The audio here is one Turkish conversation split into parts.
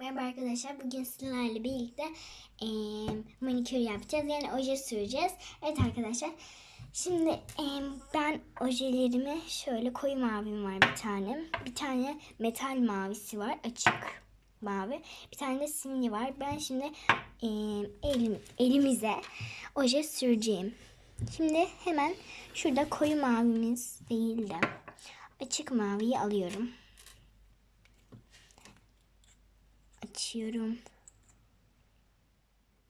Merhaba arkadaşlar. Bugün sizlerle birlikte eee manikür yapacağız. Yani oje süreceğiz. Evet arkadaşlar. Şimdi eee, ben ojelerimi şöyle koyu mavim var bir tane. Bir tane metal mavisi var. Açık mavi. Bir tane de simli var. Ben şimdi eee, elim, elimize oje süreceğim. Şimdi hemen şurada koyu mavimiz değil de açık maviyi alıyorum. Açıyorum.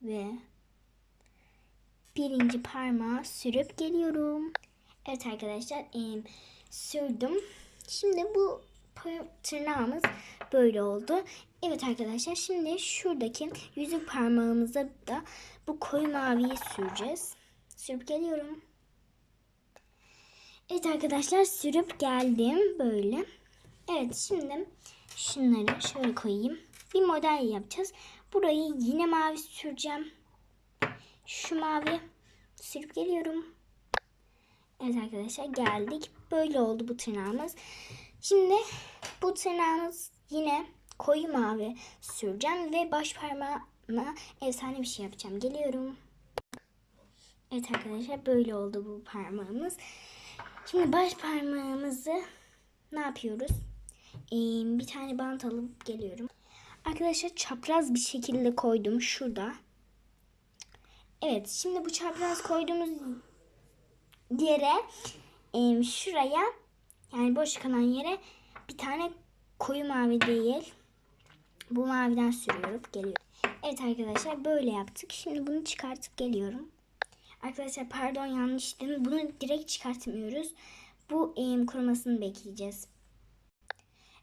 Ve birinci parmağı sürüp geliyorum. Evet arkadaşlar em, sürdüm. Şimdi bu tırnağımız böyle oldu. Evet arkadaşlar şimdi şuradaki yüzük parmağımıza da bu koyu maviyi süreceğiz. Sürüp geliyorum. Evet arkadaşlar sürüp geldim böyle. Evet şimdi şunları şöyle koyayım. Bir model yapacağız. Burayı yine mavi süreceğim. Şu mavi sürüp geliyorum. Evet arkadaşlar geldik. Böyle oldu bu tırnağımız. Şimdi bu tırnağımız yine koyu mavi süreceğim ve baş parmağına efsane bir şey yapacağım. Geliyorum. Evet arkadaşlar böyle oldu bu parmağımız. Şimdi baş parmağımızı ne yapıyoruz? Ee, bir tane bant alıp geliyorum. Arkadaşlar çapraz bir şekilde koydum şurada. Evet şimdi bu çapraz koyduğumuz yere e, şuraya yani boş kalan yere bir tane koyu mavi değil bu maviden sürüyorum geliyor. Evet arkadaşlar böyle yaptık. Şimdi bunu çıkartıp geliyorum. Arkadaşlar pardon yanlış dedim. Bunu direkt çıkartmıyoruz. Bu e, kurumasını bekleyeceğiz.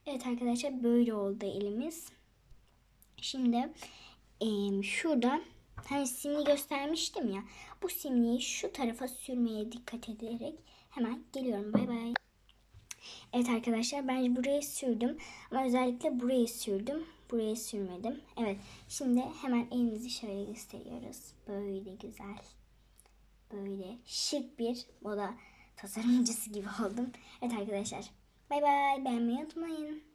Evet arkadaşlar böyle oldu elimiz. Şimdi em, şurada hani simli göstermiştim ya. Bu simliyi şu tarafa sürmeye dikkat ederek hemen geliyorum. Bay bay. Evet arkadaşlar ben buraya sürdüm. Ama özellikle burayı sürdüm. Buraya sürmedim. Evet. Şimdi hemen elimizi şöyle gösteriyoruz. Böyle güzel. Böyle şık bir moda tasarımcısı gibi oldum. Evet arkadaşlar. Bay bay. Beğenmeyi unutmayın.